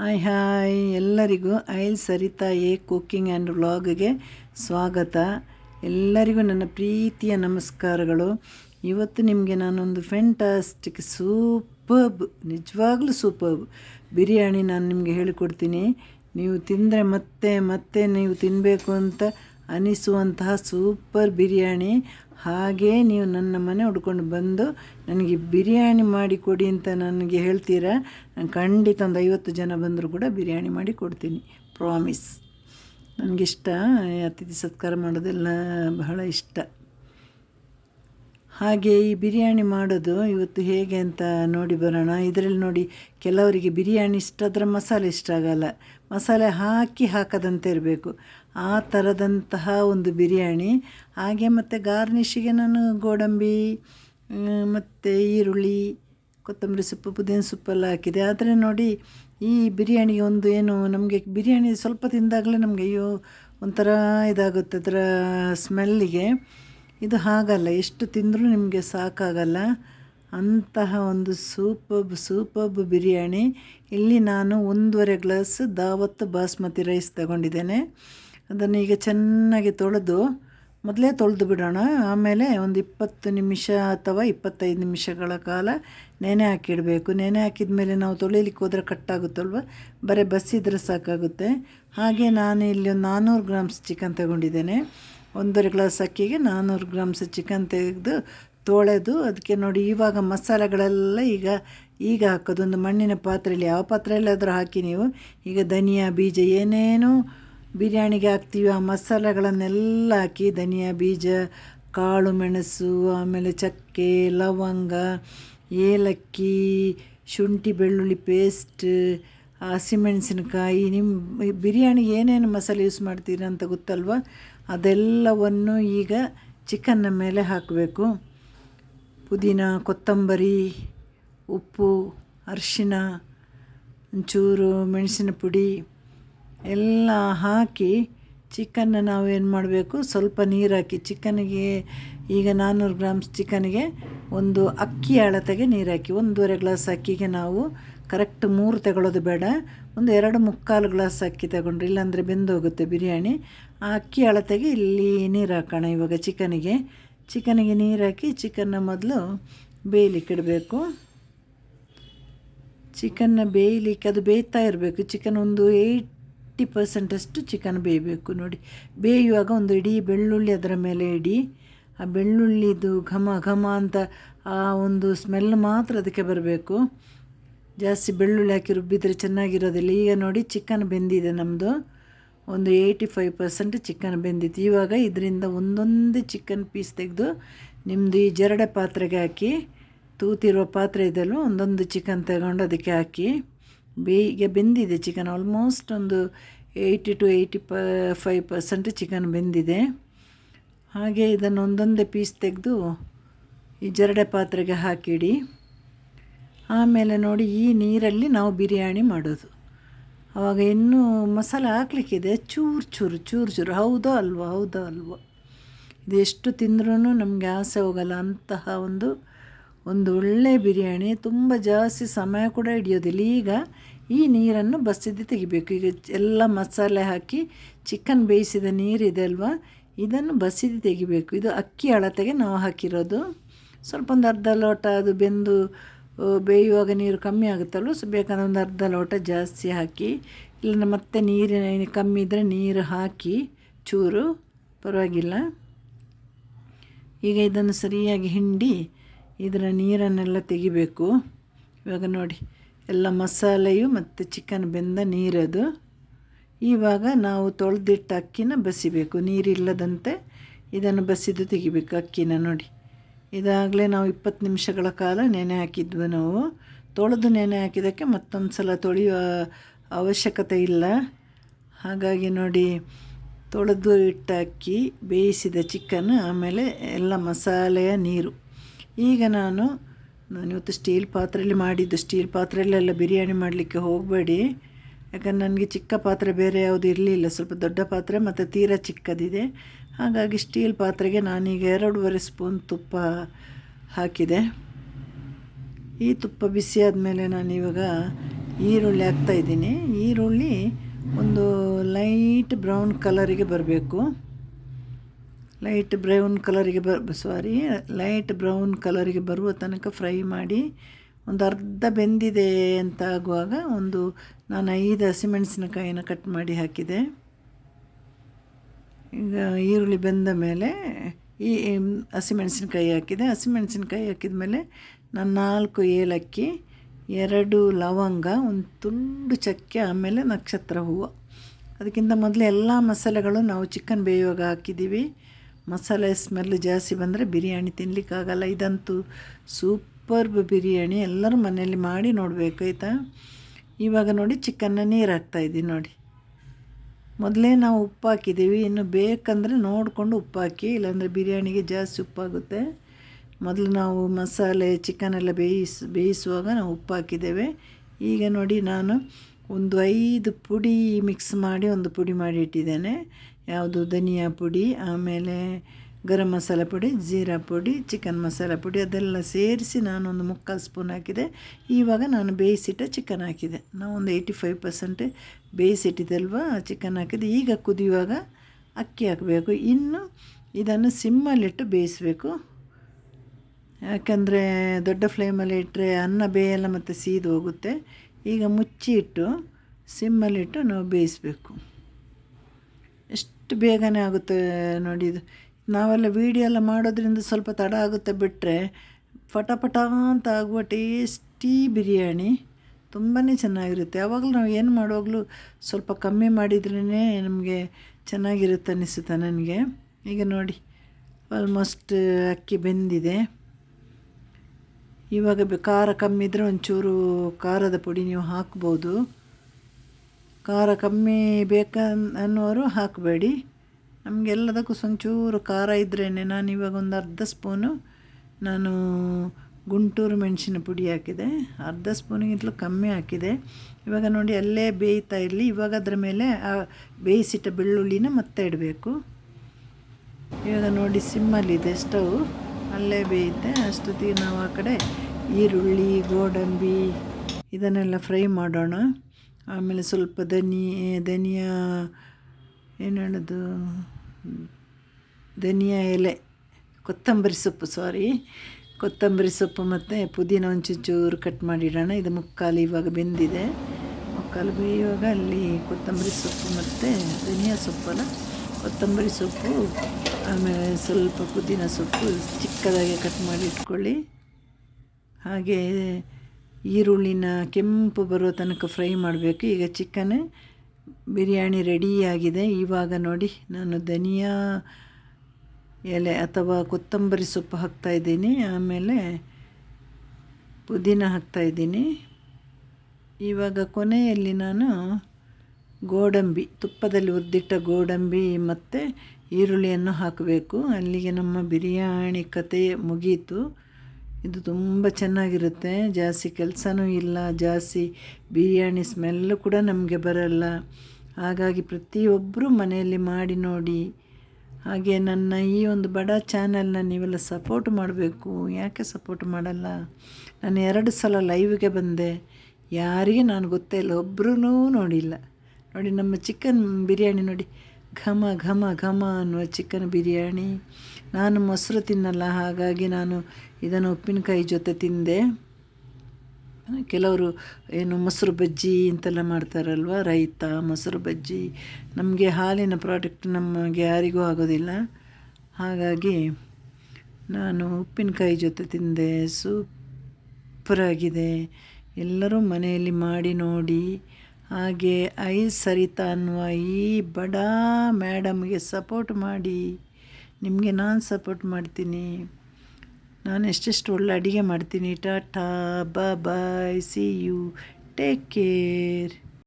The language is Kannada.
ಹಾಯ್ ಹಾಯ್ ಎಲ್ಲರಿಗೂ I'll Saritha a cooking and ವ್ಲಾಗ್ಗೆ ಸ್ವಾಗತ. ಎಲ್ಲರಿಗೂ ನನ್ನ ಪ್ರೀತಿಯ ನಮಸ್ಕಾರಗಳು. ಇವತ್ತು ನಿಮಗೆ ನಾನೊಂದು ಫೆಂಟಾಸ್ಟಿಕ್ ಸೂಪರ್ಬ್ ನಿಜವಾಗ್ಲೂ ಸೂಪರ್ಬ್ ಬಿರಿಯಾನಿ ನಾನು ನಿಮಗೆ ಹೇಳಿಕೊಡ್ತೀನಿ. ನೀವು ತಿಂದರೆ ಮತ್ತೆ ಮತ್ತೆ ನೀವು ತಿನ್ನಬೇಕು ಅಂತ ಅನಿಸುವಂತಹ ಸೂಪರ್ ಬಿರಿಯಾನಿ. ಹಾಗೇ ನೀವು ನನ್ನ ಮನೆ ಹುಡ್ಕೊಂಡು ಬಂದು ನನಗೆ ಬಿರಿಯಾನಿ ಮಾಡಿ ಕೊಡಿ ಅಂತ ನನಗೆ ಹೇಳ್ತೀರಾ, ನಾನು ಖಂಡಿತ ಒಂದು ಐವತ್ತು ಜನ ಬಂದರೂ ಕೂಡ ಬಿರಿಯಾನಿ ಮಾಡಿ ಕೊಡ್ತೀನಿ. ಪ್ರಾಮಿಸ್ ನನಗಿಷ್ಟ ಅತಿಥಿ ಸತ್ಕಾರ ಮಾಡೋದೆಲ್ಲ ಬಹಳ ಇಷ್ಟ. ಹಾಗೆ ಈ ಬಿರಿಯಾನಿ ಮಾಡೋದು ಇವತ್ತು ಹೇಗೆ ಅಂತ ನೋಡಿ ಬರೋಣ. ಇದರಲ್ಲಿ ನೋಡಿ, ಕೆಲವರಿಗೆ ಬಿರಿಯಾನಿ ಇಷ್ಟ, ಆದರೆ ಮಸಾಲೆ ಇಷ್ಟ ಆಗಲ್ಲ. ಮಸಾಲೆ ಹಾಕಿ ಹಾಕದಂತೆ ಇರಬೇಕು. ಆ ಥರದಂತಹ ಒಂದು ಬಿರಿಯಾನಿ. ಹಾಗೆ ಮತ್ತು ಗಾರ್ನಿಷಿಗೆ ನಾನು ಗೋಡಂಬಿ ಮತ್ತು ಈರುಳ್ಳಿ, ಕೊತ್ತಂಬರಿ ಸೊಪ್ಪು, ಪುದೀನ ಸೊಪ್ಪೆಲ್ಲ ಹಾಕಿದೆ. ಆದರೆ ನೋಡಿ, ಈ ಬಿರಿಯಾನಿಗೆ ಒಂದು ಏನು, ನಮಗೆ ಬಿರಿಯಾನಿ ಸ್ವಲ್ಪ ತಿಂದಾಗಲೇ ನಮಗೆ ಅಯ್ಯೋ, ಒಂಥರ ಇದಾಗುತ್ತೆ ಅದರ ಸ್ಮೆಲ್ಲಿಗೆ. ಇದು ಹಾಗಲ್ಲ, ಎಷ್ಟು ತಿಂದರೂ ನಿಮಗೆ ಸಾಕಾಗಲ್ಲ. ಅಂತಹ ಒಂದು ಸೂಪಬ್ ಸೂಪಬ್ ಬಿರಿಯಾನಿ. ಇಲ್ಲಿ ನಾನು ಒಂದೂವರೆ ಗ್ಲಾಸ್ ದಾವತ್ ಬಾಸ್ಮತಿ ರೈಸ್ ತಗೊಂಡಿದ್ದೇನೆ. ಅದನ್ನು ಈಗ ಚೆನ್ನಾಗಿ ತೊಳೆದು ಮೊದಲೇ ತೊಳೆದು ಬಿಡೋಣ. ಆಮೇಲೆ ಒಂದು ಇಪ್ಪತ್ತು ನಿಮಿಷ ಅಥವಾ ಇಪ್ಪತ್ತೈದು ನಿಮಿಷಗಳ ಕಾಲ ನೆನೆ ಹಾಕಿಡಬೇಕು. ನೆನೆ ಹಾಕಿದ ಮೇಲೆ ನಾವು ತೊಳಿಲಿಕ್ಕೆ ಹೋದರೆ ಕಟ್ಟಾಗುತ್ತಲ್ವ ಬರೀ ಬಸ್ಸಿದ್ರೆ ಸಾಕಾಗುತ್ತೆ. ಹಾಗೆ ನಾನು ಇಲ್ಲಿ ಒಂದು ನಾನ್ನೂರು ಗ್ರಾಮ್ಸ್ ಚಿಕನ್ ತಗೊಂಡಿದ್ದೇನೆ. ಒಂದೂವರೆ ಗ್ಲಾಸ್ ಅಕ್ಕಿಗೆ ನಾನ್ನೂರು ಗ್ರಾಮ್ಸ್ ಚಿಕನ್ ತೆಗೆದು ತೊಳೆದು ಅದಕ್ಕೆ ನೋಡಿ ಇವಾಗ ಮಸಾಲೆಗಳೆಲ್ಲ ಈಗ ಈಗ ಹಾಕೋದು. ಒಂದು ಮಣ್ಣಿನ ಪಾತ್ರೆಯಲ್ಲಿ ಯಾವ ಪಾತ್ರೆಯಲ್ಲಾದರೂ ಹಾಕಿ ನೀವು. ಈಗ ಧನಿಯಾ ಬೀಜ ಏನೇನು ಬಿರಿಯಾನಿಗೆ ಹಾಕ್ತೀವಿ. ಆ ಮಸಾಲೆಗಳನ್ನೆಲ್ಲ ಹಾಕಿ ಧನಿಯಾ, ಬೀಜ, ಕಾಳು, ಮೆಣಸು, ಆಮೇಲೆ ಚಕ್ಕೆ, ಲವಂಗ, ಏಲಕ್ಕಿ, ಶುಂಠಿ, ಬೆಳ್ಳುಳ್ಳಿ ಪೇಸ್ಟ್ ಹಸಿಮೆಣಸಿನಕಾಯಿ. ನಿಮ್ಮ ಬಿರಿಯಾನಿಗೆ ಏನೇನು ಮಸಾಲೆ ಯೂಸ್ ಮಾಡ್ತೀರ ಅಂತ ಗೊತ್ತಲ್ವ? ಅದೆಲ್ಲವನ್ನು ಈಗ ಚಿಕನ್ನ ಮೇಲೆ ಹಾಕಬೇಕು. ಪುದೀನ, ಕೊತ್ತಂಬರಿ, ಉಪ್ಪು, ಅರಿಶಿನ, ಒಂಚೂರು ಮೆಣಸಿನ ಪುಡಿ ಎಲ್ಲ ಹಾಕಿ ಚಿಕನ್ನ ನಾವೇನು ಮಾಡಬೇಕು? ಸ್ವಲ್ಪ ನೀರು ಹಾಕಿ ಚಿಕನಿಗೆ ಈಗ ನಾನ್ನೂರು ಗ್ರಾಮ್ಸ್ ಚಿಕನ್ಗೆ ಒಂದು ಅಕ್ಕಿ ಅಳತೆಗೆ ನೀರು ಹಾಕಿ ಒಂದೂವರೆ ಗ್ಲಾಸ್ ಅಕ್ಕಿಗೆ ನಾವು ಕರೆಕ್ಟ್ ಮೂರು ತಗೊಳ್ಳೋದು ಬೇಡ. ಒಂದು ಎರಡು ಮುಕ್ಕಾಲು ಗ್ಲಾಸ್ ಅಕ್ಕಿ ತಗೊಂಡ್ರೆ, ಇಲ್ಲಾಂದರೆ ಬೆಂದೋಗುತ್ತೆ ಬಿರಿಯಾನಿ. ಆ ಅಕ್ಕಿ ಅಳತೆಗೆ ಇಲ್ಲಿ ನೀರು ಹಾಕೋಣ ಇವಾಗ ಚಿಕನಿಗೆ ಚಿಕನಿಗೆ ನೀರು ಹಾಕಿ ಚಿಕನ್ನ ಮೊದಲು ಬೇಯಲಿಕ್ಕಿಡಬೇಕು ಚಿಕನ್ನ ಬೇಯಲಿಕ್ಕೆ ಅದು ಬೇಯ್ತಾ ಇರಬೇಕು. ಚಿಕನ್ ಒಂದು ಏಯ್ಟಿ ಪರ್ಸೆಂಟಷ್ಟು ಚಿಕನ್ ಬೇಯಬೇಕು ನೋಡಿ. ಬೇಯುವಾಗ ಒಂದು ಇಡೀ ಬೆಳ್ಳುಳ್ಳಿ ಅದರ ಮೇಲೆ ಇಡಿ. ಆ ಬೆಳ್ಳುಳ್ಳಿದು ಘಮ ಘಮ ಅಂತ ಆ ಒಂದು ಸ್ಮೆಲ್ ಮಾತ್ರ ಅದಕ್ಕೆ ಬರಬೇಕು. ಜಾಸ್ತಿ ಬೆಳ್ಳುಳ್ಳಿ ಹಾಕಿ ರುಬ್ಬಿದರೆ ಚೆನ್ನಾಗಿರೋದಿಲ್ಲ. ಈಗ ನೋಡಿ ಚಿಕನ್ ಬೆಂದಿದೆ ನಮ್ಮದು ಒಂದು ಏಯ್ಟಿ ಫೈವ್ ಪರ್ಸೆಂಟ್ ಚಿಕನ್ ಬೆಂದಿತ್ತು. ಇವಾಗ ಇದರಿಂದ ಒಂದೊಂದೇ ಚಿಕನ್ ಪೀಸ್ ತೆಗೆದು ನಿಮ್ಮದು ಈ ಜರಡೆ ಪಾತ್ರೆಗೆ ಹಾಕಿ ತೂತಿರುವ ಪಾತ್ರೆ ಇದೆಲ್ಲ ಒಂದೊಂದು ಚಿಕನ್ ತಗೊಂಡು ಅದಕ್ಕೆ ಹಾಕಿ. ಬೇಯಿಗೆ ಬೆಂದಿದೆ ಚಿಕನ್ ಆಲ್ಮೋಸ್ಟ್ ಒಂದು ಏಯ್ಟಿ ಟು ಏಯ್ಟಿ ಪ ಫೈವ್ ಪರ್ಸೆಂಟ್ ಚಿಕನ್ ಬೆಂದಿದೆ. ಹಾಗೆ ಇದನ್ನು ಒಂದೊಂದೇ ಪೀಸ್ ತೆಗೆದು ಈ ಜರಡೆ ಪಾತ್ರೆಗೆ ಹಾಕಿಡಿ. ಆಮೇಲೆ ನೋಡಿ ಈ ನೀರಲ್ಲಿ ನಾವು ಬಿರಿಯಾನಿ ಮಾಡೋದು. ಆವಾಗ ಇನ್ನೂ ಮಸಾಲೆ ಹಾಕ್ಲಿಕ್ಕಿದೆ, ಚೂರು ಚೂರು ಚೂರು ಚೂರು. ಹೌದೋ ಅಲ್ವೋ ಹೌದೋ ಅಲ್ವೋ. ಇದು ತಿಂದ್ರೂ ನಮಗೆ ಆಸೆ ಹೋಗಲ್ಲ. ಅಂತಹ ಒಂದು ಒಂದು ಒಳ್ಳೆಯ ಬಿರಿಯಾನಿ, ತುಂಬ ಜಾಸ್ತಿ ಸಮಯ ಕೂಡ ಹಿಡಿಯೋದಿಲ್ಲ. ಈಗ ಈ ನೀರನ್ನು ಬಸಿದಿ ತೆಗಿಬೇಕು. ಈಗ ಎಲ್ಲ ಮಸಾಲೆ ಹಾಕಿ ಚಿಕನ್ ಬೇಯಿಸಿದ ನೀರಿದೆ ಅಲ್ವಾ? ಇದನ್ನು ಬಸಿದಿ ತೆಗಿಬೇಕು. ಇದು ಅಕ್ಕಿ ಅಳತೆಗೆ ನಾವು ಹಾಕಿರೋದು. ಸ್ವಲ್ಪ ಒಂದು ಅರ್ಧ ಲೋಟ ಅದು ಬೆಂದು ಬೇಯುವಾಗ ನೀರು ಕಮ್ಮಿ ಆಗುತ್ತಲ್ವ? ಸೊ, ಬೇಕಾದ ಒಂದು ಅರ್ಧ ಲೋಟ ಜಾಸ್ತಿ ಹಾಕಿ ಇಲ್ಲ ಮತ್ತೆ ನೀರಿನ ಕಮ್ಮಿ ಇದ್ದರೆ ನೀರು ಹಾಕಿ, ಚೂರು. ಪರವಾಗಿಲ್ಲ. ಈಗ ಇದನ್ನು ಸರಿಯಾಗಿ ಹಿಂಡಿ ಇದರ ನೀರನ್ನೆಲ್ಲ ತೆಗಿಬೇಕು. ಇವಾಗ ನೋಡಿ, ಎಲ್ಲ ಮಸಾಲೆಯು ಮತ್ತು ಚಿಕನ್ ಬೆಂದ ನೀರದು. ಇವಾಗ ನಾವು ತೊಳೆದಿಟ್ಟ ಅಕ್ಕಿನ ಬಸಿಬೇಕು. ನೀರಿಲ್ಲದಂತೆ ಇದನ್ನು ಬಸಿದು ತೆಗಿಬೇಕು ಅಕ್ಕಿನ ನೋಡಿ. ಇದಾಗಲೇ ನಾವು ಇಪ್ಪತ್ತು ನಿಮಿಷಗಳ ಕಾಲ ನೆನೆ ಹಾಕಿದ್ವಿ ನಾವು. ತೊಳೆದು ನೆನೆ ಹಾಕಿದ್ದಕ್ಕೆ ಮತ್ತೊಂದು ಸಲ ತೊಳೆಯುವ ಅವಶ್ಯಕತೆ ಇಲ್ಲ. ಹಾಗಾಗಿ ನೋಡಿ, ತೊಳೆದು ಇಟ್ಟ ಅಕ್ಕಿ, ಬೇಯಿಸಿದ ಚಿಕನ್ ಆಮೇಲೆ ಎಲ್ಲ ಮಸಾಲೆಯ ನೀರು. ಈಗ ನಾನು ನಾನು ಇವತ್ತು ಸ್ಟೀಲ್ ಪಾತ್ರೆಯಲ್ಲಿ ಮಾಡಿದ್ದು, ಸ್ಟೀಲ್ ಪಾತ್ರೆಯಲ್ಲೆಲ್ಲ ಬಿರಿಯಾನಿ ಮಾಡಲಿಕ್ಕೆ ಹೋಗಬೇಡಿ. ಯಾಕಂದ್ರೆ ನನಗೆ ಚಿಕ್ಕ ಪಾತ್ರೆ ಬೇರೆ ಯಾವುದು ಇರಲಿಲ್ಲ. ಸ್ವಲ್ಪ ದೊಡ್ಡ ಪಾತ್ರೆ ಮತ್ತು ತೀರ ಚಿಕ್ಕದಿದೆ. ಹಾಗಾಗಿ ಸ್ಟೀಲ್ ಪಾತ್ರೆಗೆ ನಾನೀಗ ಎರಡೂವರೆ ಸ್ಪೂನ್ ತುಪ್ಪ ಹಾಕಿದೆ. ಈ ತುಪ್ಪ ಬಿಸಿ ಆದಮೇಲೆ ನಾನು ಇವಾಗ ಈರುಳ್ಳಿ ಹಾಕ್ತಾಯಿದ್ದೀನಿ ಈರುಳ್ಳಿ ಒಂದು ಲೈಟ್ ಬ್ರೌನ್ ಕಲರಿಗೆ ಬರಬೇಕು. ಲೈಟ್ ಬ್ರೌನ್ ಕಲರಿಗೆ ಬ ಸಾರಿ ಲೈಟ್ ಬ್ರೌನ್ ಕಲರಿಗೆ ಬರುವ ತನಕ ಫ್ರೈ ಮಾಡಿ ಒಂದು ಅರ್ಧ ಬೆಂದಿದೆ ಅಂತ ಆಗುವಾಗ ಒಂದು ನಾನು ಐದು ಹಸಿಮೆಣಸಿನಕಾಯಿನ ಕಟ್ ಮಾಡಿ ಹಾಕಿದೆ. ಈಗ ಈರುಳ್ಳಿ ಬೆಂದ ಮೇಲೆ ಈ ಹಸಿಮೆಣಸಿನಕಾಯಿ ಹಾಕಿದೆ. ಹಸಿಮೆಣಸಿನಕಾಯಿ ಹಾಕಿದ ಮೇಲೆ ನಾನು ನಾಲ್ಕು ಏಲಕ್ಕಿ, ಎರಡು ಲವಂಗ, ಒಂದು ತುಂಡು ಚಕ್ಕೆ, ಆಮೇಲೆ ನಕ್ಷತ್ರ ಹೂವು. ಅದಕ್ಕಿಂತ ಮೊದಲು ಎಲ್ಲ ಮಸಾಲೆಗಳು ನಾವು ಚಿಕನ್ ಬೇಯುವಾಗ ಹಾಕಿದ್ದೀವಿ. ಮಸಾಲೆ ಸ್ಮೆಲ್ ಜಾಸ್ತಿ ಬಂದರೆ ಬಿರಿಯಾನಿ ತಿನ್ನಲಿಕ್ಕಾಗಲ್ಲ ಇದಂತೂ ಸೂಪರ್ಬ್ ಬಿರಿಯಾನಿ. ಎಲ್ಲರೂ ಮನೆಯಲ್ಲಿ ಮಾಡಿ ನೋಡಬೇಕು, ಆಯಿತಾ? ಇವಾಗ ನೋಡಿ ಚಿಕನ್ನ ನೀರು ಹಾಕ್ತಾಯಿದ್ದೀನಿ ನೋಡಿ. ಮೊದಲೇ ನಾವು ಉಪ್ಪು ಹಾಕಿದ್ದೀವಿ. ಇನ್ನು ಬೇಕಂದರೆ ನೋಡಿಕೊಂಡು ಉಪ್ಪು ಹಾಕಿ, ಇಲ್ಲಾಂದರೆ ಬಿರಿಯಾನಿಗೆ ಜಾಸ್ತಿ ಉಪ್ಪಾಗುತ್ತೆ ಮೊದಲು ನಾವು ಮಸಾಲೆ ಚಿಕನೆಲ್ಲ ಬೇಯಿಸ್, ಬೇಯಿಸುವಾಗ ನಾವು ಉಪ್ಪು ಹಾಕಿದ್ದೇವೆ. ಈಗ ನೋಡಿ ನಾನು ಒಂದು ಐದು ಪುಡಿ ಮಿಕ್ಸ್ ಮಾಡಿ ಒಂದು ಪುಡಿ ಮಾಡಿ ಇಟ್ಟಿದ್ದೇನೆ. ಯಾವುದು? ಧನಿಯಾ ಪುಡಿ, ಆಮೇಲೆ ಗರಂ ಮಸಾಲ ಪುಡಿ, ಜೀರಾ ಪುಡಿ, ಚಿಕನ್ ಮಸಾಲ ಪುಡಿ, ಅದೆಲ್ಲ ಸೇರಿಸಿ ನಾನೊಂದು ಮುಕ್ಕಾಲು ಸ್ಪೂನ್ ಹಾಕಿದೆ. ಇವಾಗ ನಾನು ಬೇಯಿಸಿಟ್ಟ ಚಿಕನ್ ಹಾಕಿದೆ. ನಾವು ಒಂದು ಏಯ್ಟಿ ಫೈವ್ ಪರ್ಸೆಂಟ್ ಬೇಯಿಸಿಟ್ಟಿದ್ದಲ್ವ ಚಿಕನ್ ಹಾಕಿದೆ. ಈಗ ಕುದಿಯುವಾಗ ಅಕ್ಕಿ ಹಾಕಬೇಕು. ಇನ್ನು ಇದನ್ನು ಸಿಮ್ಮಲ್ಲಿಟ್ಟು ಬೇಯಿಸಬೇಕು. ಯಾಕಂದರೆ ದೊಡ್ಡ ಫ್ಲೇಮಲ್ಲಿ ಇಟ್ಟರೆ ಅನ್ನ ಬೇಯಲ್ಲ ಮತ್ತು ಸೀದು ಹೋಗುತ್ತೆ. ಈಗ ಮುಚ್ಚಿ ಇಟ್ಟು ಸಿಮ್ಮಲ್ಲಿಟ್ಟು ನಾವು ಬೇಯಿಸಬೇಕು. ಎಷ್ಟು ಬೇಗನೆ ಆಗುತ್ತೆ ನೋಡಿ ಇದು. ನಾವೆಲ್ಲ ವೀಡಿಯೋ ಎಲ್ಲ ಮಾಡೋದ್ರಿಂದ ಸ್ವಲ್ಪ ತಡ ಆಗುತ್ತೆ ಬಿಟ್ಟರೆ ಪಟ ಅಂತ ಆಗುವ ಟೇಸ್ಟಿ ಬಿರಿಯಾನಿ ತುಂಬಾ ಚೆನ್ನಾಗಿರುತ್ತೆ. ಯಾವಾಗಲೂ ನಾವು ಏನು ಮಾಡುವಾಗಲೂ ಸ್ವಲ್ಪ ಕಮ್ಮಿ ಮಾಡಿದ್ರೇ ನಮಗೆ ಚೆನ್ನಾಗಿರುತ್ತೆ ಅನ್ನಿಸುತ್ತೆ ನನಗೆ. ಈಗ ನೋಡಿ ಆಲ್ಮೋಸ್ಟ್ ಅಕ್ಕಿ ಬೆಂದಿದೆ. ಇವಾಗ ಖಾರ ಕಮ್ಮಿ ಇದ್ದರೆ ಒಂಚೂರು ಖಾರದ ಪುಡಿ ನೀವು ಹಾಕ್ಬೋದು. ಖಾರ ಕಮ್ಮಿ ಬೇಕಾ ಅನ್ನೋರು ಹಾಕಬೇಡಿ. ನಮಗೆಲ್ಲದಕ್ಕೂ ಒಂಚೂರು ಖಾರ ಇದ್ರೇ ನಾನು ಇವಾಗ ಒಂದು ಅರ್ಧ ಸ್ಪೂನು ನಾನು ಗುಂಟೂರು ಮೆಣಸಿನ ಪುಡಿ ಹಾಕಿದೆ. ಅರ್ಧ ಸ್ಪೂನಿಗಿಂತಲೂ ಕಮ್ಮಿ ಹಾಕಿದೆ. ಇವಾಗ ನೋಡಿ ಅಲ್ಲೇ ಬೇಯ್ತಾ ಇರಲಿ. ಇವಾಗ ಅದರ ಮೇಲೆ ಆ ಬೇಯಿಸಿಟ್ಟ ಬೆಳ್ಳುಳ್ಳಿನ ಮತ್ತೆ ಇಡಬೇಕು. ಇವಾಗ ನೋಡಿ ಸಿಮ್ಮಲ್ಲಿದೆ ಸ್ಟವ್. ಅಲ್ಲೇ ಬೇಯುತ್ತೆ ಅಷ್ಟೊತ್ತಿಗೆ ನಾವು ಆ ಕಡೆ ಈರುಳ್ಳಿ, ಗೋಡಂಬಿ ಇದನ್ನೆಲ್ಲ ಫ್ರೈ ಮಾಡೋಣ. ಆಮೇಲೆ ಸ್ವಲ್ಪ ಧನಿ ಧನಿಯಾ ಏನು ಹೇಳೋದು? ಧನಿಯಾ ಎಲೆ, ಕೊತ್ತಂಬರಿ ಸೊಪ್ಪು ಸಾರಿ ಕೊತ್ತಂಬರಿ ಸೊಪ್ಪು ಮತ್ತು ಪುದೀನ ಒಂಚೂರು ಕಟ್ ಮಾಡಿಡೋಣ. ಇದು ಮುಕ್ಕಾಲು ಇವಾಗ ಬೆಂದಿದೆ. ಮುಕ್ಕಾಲು ಬೇಯುವಾಗ ಅಲ್ಲಿ ಕೊತ್ತಂಬರಿ ಸೊಪ್ಪು ಮತ್ತು ಧನಿಯಾ ಸೊಪ್ಪಲ್ಲ ಕೊತ್ತಂಬರಿ ಸೊಪ್ಪು, ಆಮೇಲೆ ಸ್ವಲ್ಪ ಪುದೀನ ಸೊಪ್ಪು ಚಿಕ್ಕದಾಗಿ ಕಟ್ ಮಾಡಿ ಇಟ್ಕೊಳ್ಳಿ. ಹಾಗೆ ಈರುಳ್ಳಿನ ಕೆಂಪು ಬರೋ ತನಕ ಫ್ರೈ ಮಾಡಬೇಕು. ಈಗ ಚಿಕನ್ ಬಿರಿಯಾನಿ ರೆಡಿಯಾಗಿದೆ ಇವಾಗ ನೋಡಿ, ನಾನು ಧನಿಯಾ ಎಲೆ ಅಥವಾ ಕೊತ್ತಂಬರಿ ಸೊಪ್ಪು ಹಾಕ್ತಾಯಿದ್ದೀನಿ ಆಮೇಲೆ ಪುದೀನ ಹಾಕ್ತಾಯಿದ್ದೀನಿ ಇವಾಗ ಕೊನೆಯಲ್ಲಿ ನಾನು ಗೋಡಂಬಿ, ತುಪ್ಪದಲ್ಲಿ ಉದ್ದಿಟ್ಟ ಗೋಡಂಬಿ ಮತ್ತು ಈರುಳ್ಳಿಯನ್ನು ಹಾಕಬೇಕು. ಅಲ್ಲಿಗೆ ನಮ್ಮ ಬಿರಿಯಾನಿ ಕತೆ ಮುಗೀತು. ಇದು ತುಂಬ ಚೆನ್ನಾಗಿರುತ್ತೆ. ಜಾಸ್ತಿ ಕೆಲಸನೂ ಇಲ್ಲ. ಜಾಸ್ತಿ ಬಿರಿಯಾನಿ ಸ್ಮೆಲ್ಲು ಕೂಡ ನಮಗೆ ಬರಲ್ಲ. ಹಾಗಾಗಿ ಪ್ರತಿಯೊಬ್ಬರೂ ಮನೆಯಲ್ಲಿ ಮಾಡಿ ನೋಡಿ. ಹಾಗೆ ನನ್ನ ಈ ಒಂದು ಬಡ ಚಾನಲ್ನ ನೀವೆಲ್ಲ ಸಪೋರ್ಟ್ ಮಾಡಬೇಕು. ಯಾಕೆ ಸಪೋರ್ಟ್ ಮಾಡಲ್ಲ? ನಾನು ಎರಡು ಸಲ ಲೈವ್ಗೆ ಬಂದೆ. ಯಾರಿಗೆ ನಾನು ಗೊತ್ತೇ ಇಲ್ಲ. ಒಬ್ಬರೂ ನೋಡಿಲ್ಲ. ನೋಡಿ ನಮ್ಮ ಚಿಕನ್ ಬಿರಿಯಾನಿ ನೋಡಿ. ಘಮ ಘಮ ಘಮ ಅನ್ನುವ ಚಿಕನ್ ಬಿರಿಯಾನಿ. ನಾನು ಮೊಸರು ತಿನ್ನಲ್ಲ, ಹಾಗಾಗಿ ನಾನು ಇದನ್ನು ಉಪ್ಪಿನಕಾಯಿ ಜೊತೆ ತಿಂದೆ. ಕೆಲವರು ಏನು ಮೊಸರು ಬಜ್ಜಿ ಅಂತೆಲ್ಲ ಮಾಡ್ತಾರಲ್ವ, ರೈತ ಮೊಸರು ಬಜ್ಜಿ. ನಮಗೆ ಹಾಲಿನ ಪ್ರಾಡಕ್ಟ್ ನಮಗೆ ಯಾರಿಗೂ ಆಗೋದಿಲ್ಲ. ಹಾಗಾಗಿ ನಾನು ಉಪ್ಪಿನಕಾಯಿ ಜೊತೆ ತಿಂದೆ, ಸೂಪರಾಗಿದೆ. ಎಲ್ಲರೂ ಮನೆಯಲ್ಲಿ ಮಾಡಿ ನೋಡಿ. ಹಾಗೆ ಐ ಸರಿತಾ ಅನ್ನುವ ಈ ಬಡ ಮ್ಯಾಡಮ್ಗೆ ಸಪೋರ್ಟ್ ಮಾಡಿ. ನಿಮಗೆ ನಾನು ಸಪೋರ್ಟ್ ಮಾಡ್ತೀನಿ. ನಾನು ಎಷ್ಟೆಷ್ಟು ಒಳ್ಳೆ ಅಡುಗೆ ಮಾಡ್ತೀನಿ. Tata bye see you take care